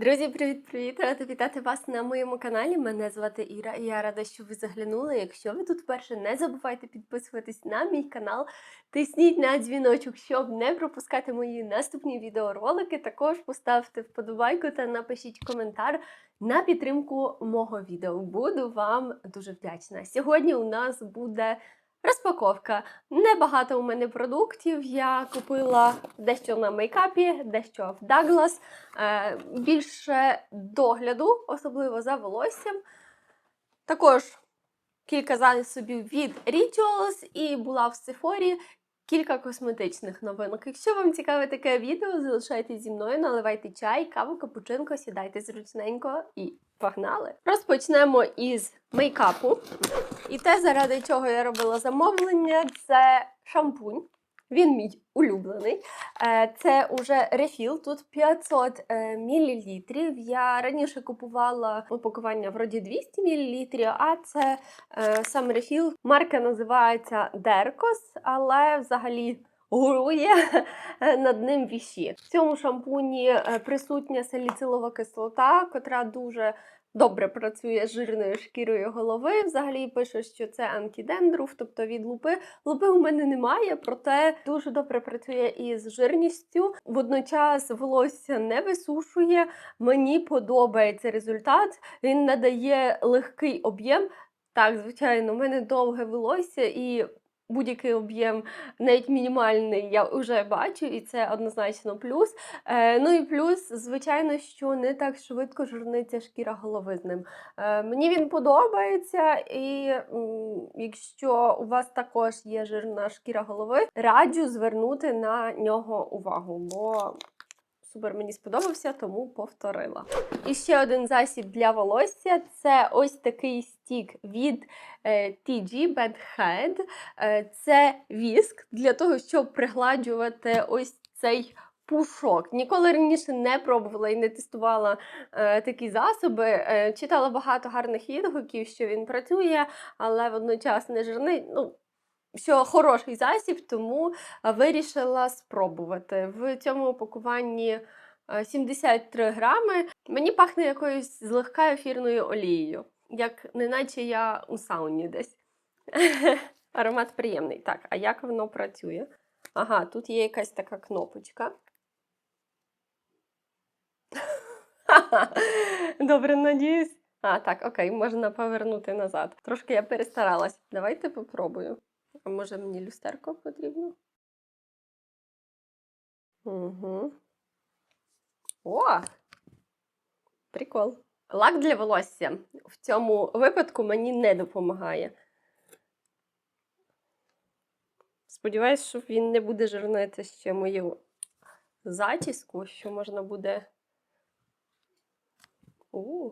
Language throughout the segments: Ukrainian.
Друзі, привіт-привіт! Рада вітати вас на моєму каналі. Мене звати Іра, і я рада, що ви заглянули. Якщо ви тут вперше, не забувайте підписуватись на мій канал, тисніть на дзвіночок, щоб не пропускати мої наступні відеоролики. Також поставте вподобайку та напишіть коментар на підтримку мого відео. Буду вам дуже вдячна. Сьогодні у нас буде. Розпаковка. Небагато у мене продуктів. Я купила дещо на мейкапі, дещо в Douglas. Е, більше догляду, особливо за волоссям. Також кілька засобів від Rituals і була в Sephora кілька косметичних новинок. Якщо вам цікаве таке відео, залишайтесь зі мною, наливайте чай, каву, капучинко, сідайте зручненько і погнали! Розпочнемо із мейкапу. І те, заради чого я робила замовлення, це шампунь. Він мій улюблений. Е, Це уже рефіл, тут 500 мл. Я раніше купувала упакування вроді 200 мл, а це е, сам рефіл. Марка називається Деркос, але взагалі гурує над ним віші. В цьому шампуні е, присутня саліцилова кислота, котра дуже добре працює з жирною шкірою голови. Взагалі пише, що це антидендруф, тобто від лупи. Лупи у мене немає, проте дуже добре працює із жирністю. Водночас волосся не висушує. Мені подобається результат. Він надає легкий об'єм. Так, звичайно, у мене довге волосся і будь-який об'єм, навіть мінімальний, я вже бачу, і це однозначно плюс. Е, ну і плюс, звичайно, що не так швидко жирниться шкіра голови з ним. Е, мені він подобається, і якщо у вас також є жирна шкіра голови, раджу звернути на нього увагу, бо супер мені сподобався, тому повторила. І ще один засіб для волосся це ось такий стік від е, TG Bad Head. Е, це віск для того, щоб пригладжувати ось цей пушок. Ніколи раніше не пробувала і не тестувала е, такі засоби. Е, читала багато гарних відгуків, що він працює, але водночас не жирний. Ну, що хороший засіб, тому вирішила спробувати. В цьому упакуванні е, 73 грами. Мені пахне якоюсь злегка ефірною олією, як неначе я у сауні десь. Аромат приємний. Так, а як воно працює? Ага, тут є якась така кнопочка. Добре, надіюсь. А, так, окей, можна повернути назад. Трошки я перестаралась. Давайте попробую. А може мені люстерко потрібно? Угу. О! Прикол. Лак для волосся в цьому випадку мені не допомагає. Сподіваюсь, що він не буде жирнити ще мою зачіску, що можна буде. У.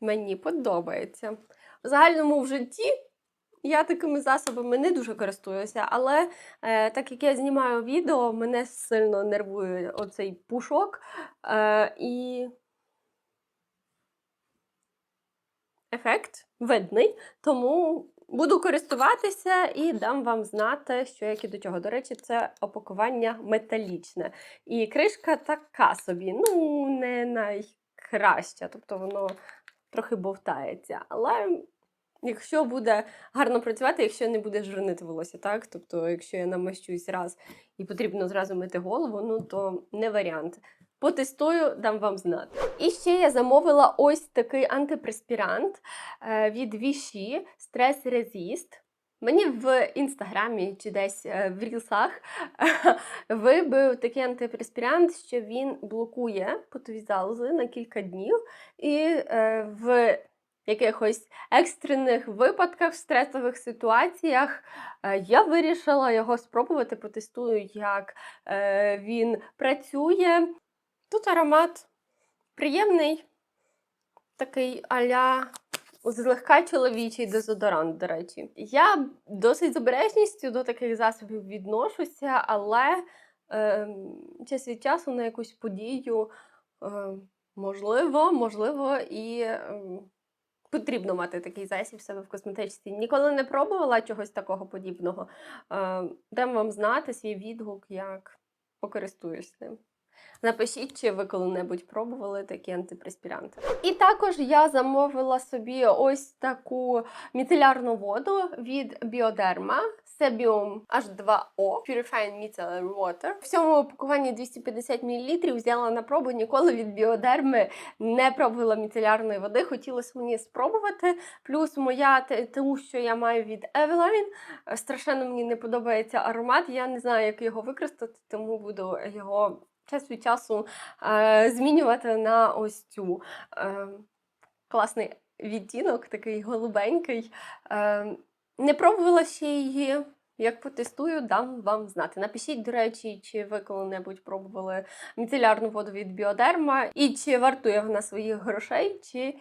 Мені подобається. В загальному в житті я такими засобами не дуже користуюся, але е, так як я знімаю відео, мене сильно нервує оцей пушок. Е, і ефект видний, тому буду користуватися і дам вам знати, що як і до чого. До речі, це опакування металічне. І кришка така собі, ну, не найкраща, тобто воно трохи бовтається. Але якщо буде гарно працювати, якщо не буде жирнити волосся, так? Тобто, якщо я намащусь раз і потрібно зразу мити голову, ну то не варіант. Потестую, дам вам знати. І ще я замовила ось такий антипреспірант е, від Vichy Stress Resist. Мені в інстаграмі чи десь е, в рілсах вибив такий антипреспірант, що він блокує потові залози на кілька днів. І е, в якихось екстрених випадках, стресових ситуаціях е, я вирішила його спробувати, потестую, як е, він працює. Тут аромат приємний, такий аля злегка чоловічий дезодорант, до речі. Я досить з обережністю до таких засобів відношуся, але е, час від часу на якусь подію е, можливо, можливо, і е, потрібно мати такий засіб в себе в косметичці. Ніколи не пробувала чогось такого подібного. Е, дам вам знати свій відгук, як покористуюсь ним. Напишіть, чи ви коли-небудь пробували такі антипреспіранти. І також я замовила собі ось таку міцелярну воду від Bioderma. Sebium H2O Purified Micellar Water. В цьому опакуванні 250 мл взяла на пробу. Ніколи від Біодерми не пробувала міцелярної води. Хотілося мені спробувати. Плюс моя те- що я маю від Eveline, страшенно мені не подобається аромат. Я не знаю, як його використати, тому буду його час від часу е, змінювати на ось цю е, класний відтінок, такий голубенький. Е, не пробувала ще її. Як потестую, дам вам знати. Напишіть, до речі, чи ви коли-небудь пробували міцелярну воду від Біодерма, і чи вартує вона своїх грошей, чи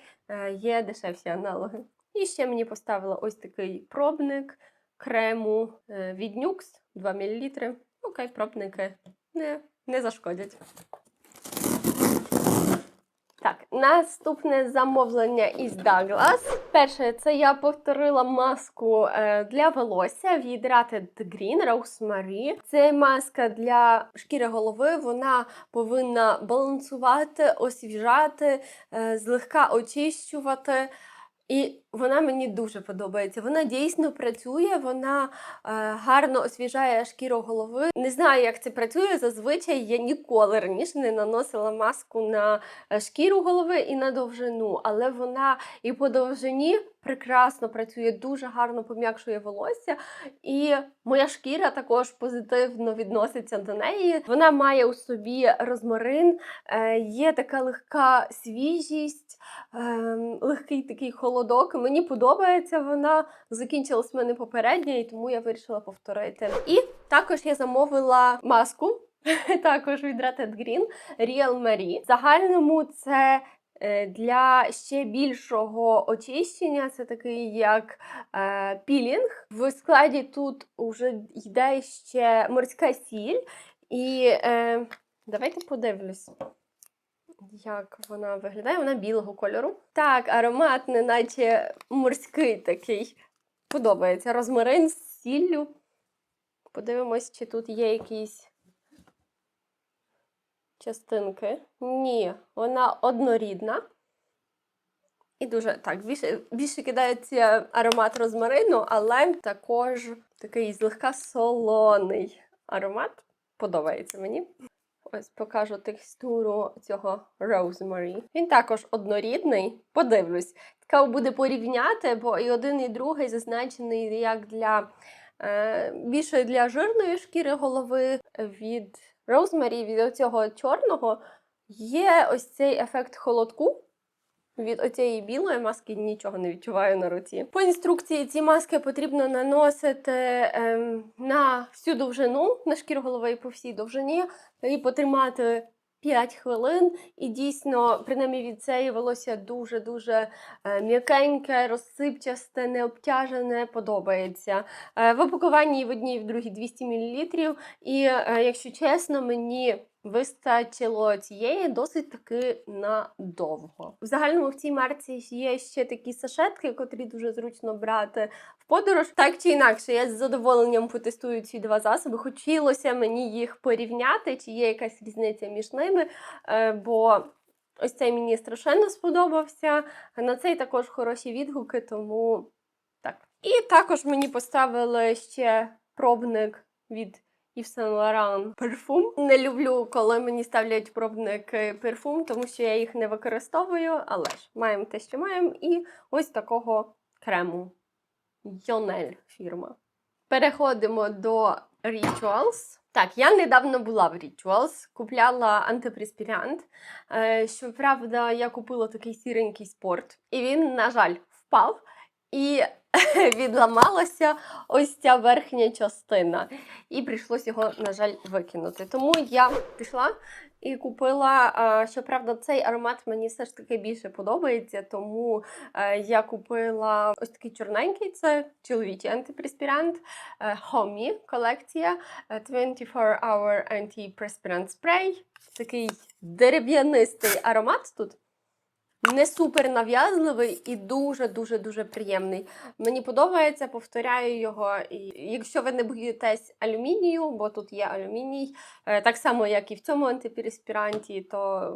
є дешевші аналоги. І ще мені поставила ось такий пробник крему від Nux 2 мл. Окей, пробники не, не зашкодять. Так, наступне замовлення із Douglas. Перше, це я повторила маску е, для волосся від Rated Green Rosemary. Це маска для шкіри голови. Вона повинна балансувати, освіжати, е, злегка очищувати. І вона мені дуже подобається. Вона дійсно працює, вона е, гарно освіжає шкіру голови. Не знаю, як це працює. Зазвичай я ніколи раніше не наносила маску на е, шкіру голови і на довжину, але вона і по довжині прекрасно працює, дуже гарно пом'якшує волосся. І моя шкіра також позитивно відноситься до неї. Вона має у собі розмарин, е, є така легка свіжість, ем, легкий такий холодок. Мені подобається вона. Закінчилась в мене попередня, і тому я вирішила повторити. І також я замовила маску. Також від Rated Green Real Marie. В загальному це е, для ще більшого очищення. Це такий як е, пілінг. В складі тут вже йде ще морська сіль. І е, давайте подивлюсь. Як вона виглядає? Вона білого кольору. Так, аромат, неначе морський такий. Подобається. Розмарин з сіллю. Подивимось, чи тут є якісь частинки. Ні, вона однорідна. І дуже так, більше, більше кидається аромат розмарину, але також такий злегка солоний аромат. Подобається мені. Ось покажу текстуру цього Rosemary. Він також однорідний. Подивлюсь. Цікаво буде порівняти, бо і один, і другий зазначений як для е, більше для жирної шкіри голови від Rosemary, від цього чорного. Є ось цей ефект холодку. Від оцієї білої маски нічого не відчуваю на руці. По інструкції ці маски потрібно наносити ем, на всю довжину, на шкіру голови і по всій довжині, і потримати 5 хвилин. І дійсно, принаймні від цієї волосся дуже-дуже е, м'якеньке, розсипчасте, необтяжене, подобається. Е, в опакуванні в одній, в другій 200 мл. І, е, якщо чесно, мені вистачило цієї досить таки надовго. В загальному в цій марці є ще такі сашетки, котрі дуже зручно брати в подорож. Так чи інакше, я з задоволенням потестую ці два засоби. Хотілося мені їх порівняти, чи є якась різниця між ними. е, Бо ось цей мені страшенно сподобався. На цей також хороші відгуки, тому так. І також мені поставили ще пробник від Yves Saint Laurent парфум. Не люблю, коли мені ставлять пробники парфум, тому що я їх не використовую, але ж маємо те, що маємо. І ось такого крему. Йонель фірма. Переходимо до Rituals. Так, я недавно була в Rituals, купляла антипреспірянт. Е, Щоправда, я купила такий сіренький спорт, і він, на жаль, впав. І відламалася ось ця верхня частина. І прийшлось його, на жаль, викинути. Тому я пішла і купила. а, Щоправда, цей аромат мені все ж таки більше подобається, тому е, я купила ось такий чорненький, це чоловічий антипреспірант е, Homey колекція е, 24 Hour Anti-Perspirant Spray. Такий дерев'янистий аромат тут. Не супер нав'язливий і дуже-дуже дуже приємний. Мені подобається, повторяю його. І якщо ви не боїтесь алюмінію, бо тут є алюміній, е, так само, як і в цьому антипереспіранті, то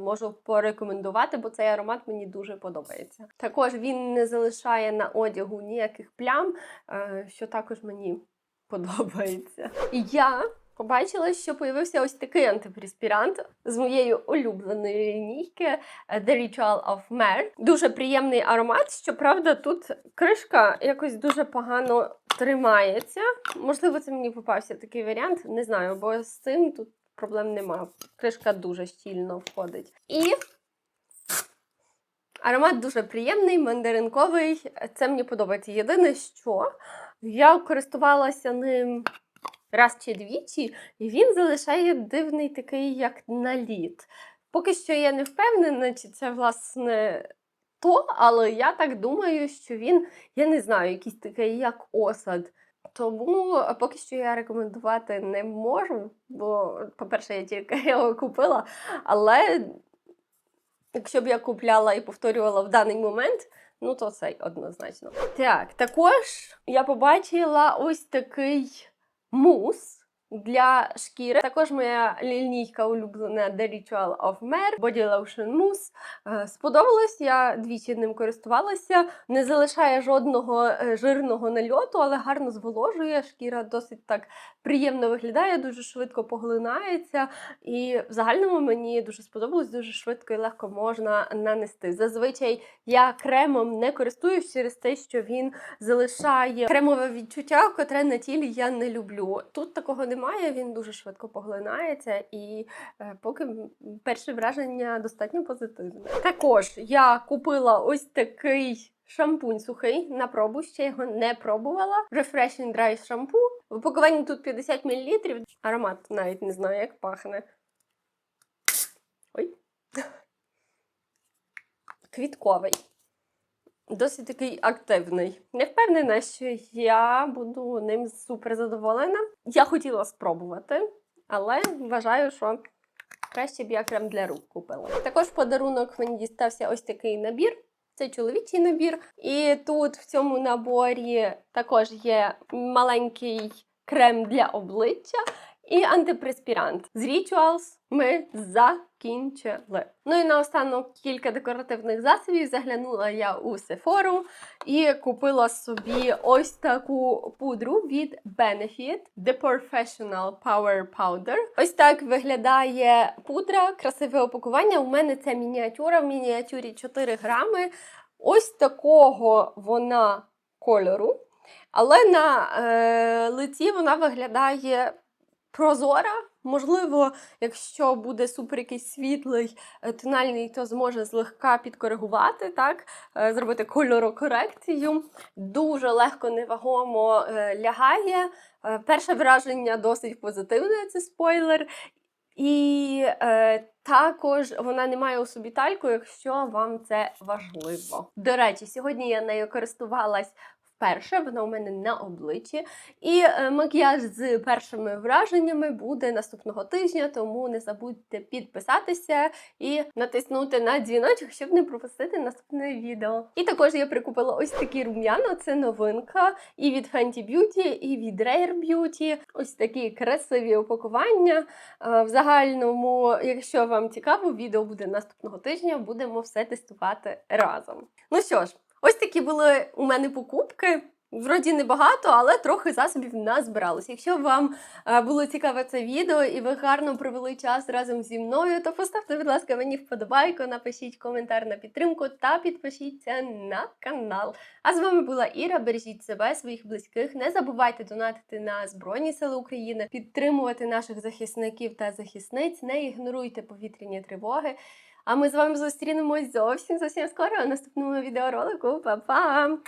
можу порекомендувати, бо цей аромат мені дуже подобається. Також він не залишає на одягу ніяких плям, е, що також мені подобається. Я побачила, що появився ось такий антипереспірант з моєї улюбленої лінійки е, The Ritual of Mer. Дуже приємний аромат. Щоправда, тут кришка якось дуже погано тримається. Можливо, це мені попався такий варіант. Не знаю, бо з цим тут проблем немає. Кришка дуже щільно входить. І аромат дуже приємний, мандаринковий. Це мені подобається. Єдине, що я користувалася ним раз чи двічі, і він залишає дивний такий, як наліт. Поки що я не впевнена, чи це власне то, але я так думаю, що він, я не знаю, якийсь такий як осад. Тому поки що я рекомендувати не можу, бо, по-перше, я тільки його купила. Але якщо б я купляла і повторювала в даний момент, ну то цей однозначно. Так, також я побачила ось такий мус. Для шкіри також моя лінійка улюблена The Ritual of Mer Body Lotion Mousse. Е, Сподобалось, я двічі ним користувалася. Не залишає жодного е, жирного нальоту, але гарно зволожує. Шкіра досить так приємно виглядає, дуже швидко поглинається. І в загальному мені дуже сподобалось, дуже швидко і легко можна нанести. Зазвичай я кремом не користуюсь через те, що він залишає кремове відчуття, котре на тілі я не люблю. Тут такого немає, він дуже швидко поглинається, і е, поки перше враження достатньо позитивне. Також я купила ось такий. Шампунь сухий на пробу, ще його не пробувала. Refreshing Dry шампу. В упакуванні тут 50 мл. Аромат навіть не знаю, як пахне. Ой. Квітковий. Досить такий активний. Не впевнена, що я буду ним супер задоволена. Я хотіла спробувати, але вважаю, що краще б я крем для рук купила. Також подарунок мені дістався ось такий набір. Це чоловічий набір. І тут в цьому наборі також є маленький крем для обличчя і антипреспірант. З Rituals ми закінчили. Ну і наостанок кілька декоративних засобів. Заглянула я у Sephora і купила собі ось таку пудру від Benefit The Professional Power Powder. Ось так виглядає пудра, красиве опакування. У мене це мініатюра, в мініатюрі 4 грами. Ось такого вона кольору. Але на е, лиці вона виглядає прозора. Можливо, якщо буде супер якийсь світлий е, тональний, то зможе злегка підкоригувати, так, е, зробити кольорокорекцію. Дуже легко, невагомо е, лягає. Перше враження досить позитивне, це спойлер. І е, також вона не має у собі тальку, якщо вам це важливо. До речі, сьогодні я нею користувалась вперше, вона у мене на обличчі. І е, макіяж з першими враженнями буде наступного тижня, тому не забудьте підписатися і натиснути на дзвіночок, щоб не пропустити наступне відео. І також я прикупила ось такі рум'яна, це новинка і від Fenty Beauty, і від Rare Beauty. Ось такі красиві упакування. Е, В загальному, якщо вам цікаво, відео буде наступного тижня, будемо все тестувати разом. Ну що ж, ось такі були у мене покупки. Вроді небагато, але трохи засобів назбиралось. Якщо вам е, було цікаве це відео і ви гарно провели час разом зі мною, то поставте, будь ласка, мені вподобайку, напишіть коментар на підтримку та підпишіться на канал. А з вами була Іра. Бережіть себе, своїх близьких. Не забувайте донатити на Збройні Сили України, підтримувати наших захисників та захисниць. Не ігноруйте повітряні тривоги. А ми з вами зустрінемось зовсім зовсім скоро у наступному відеоролику. Па-па!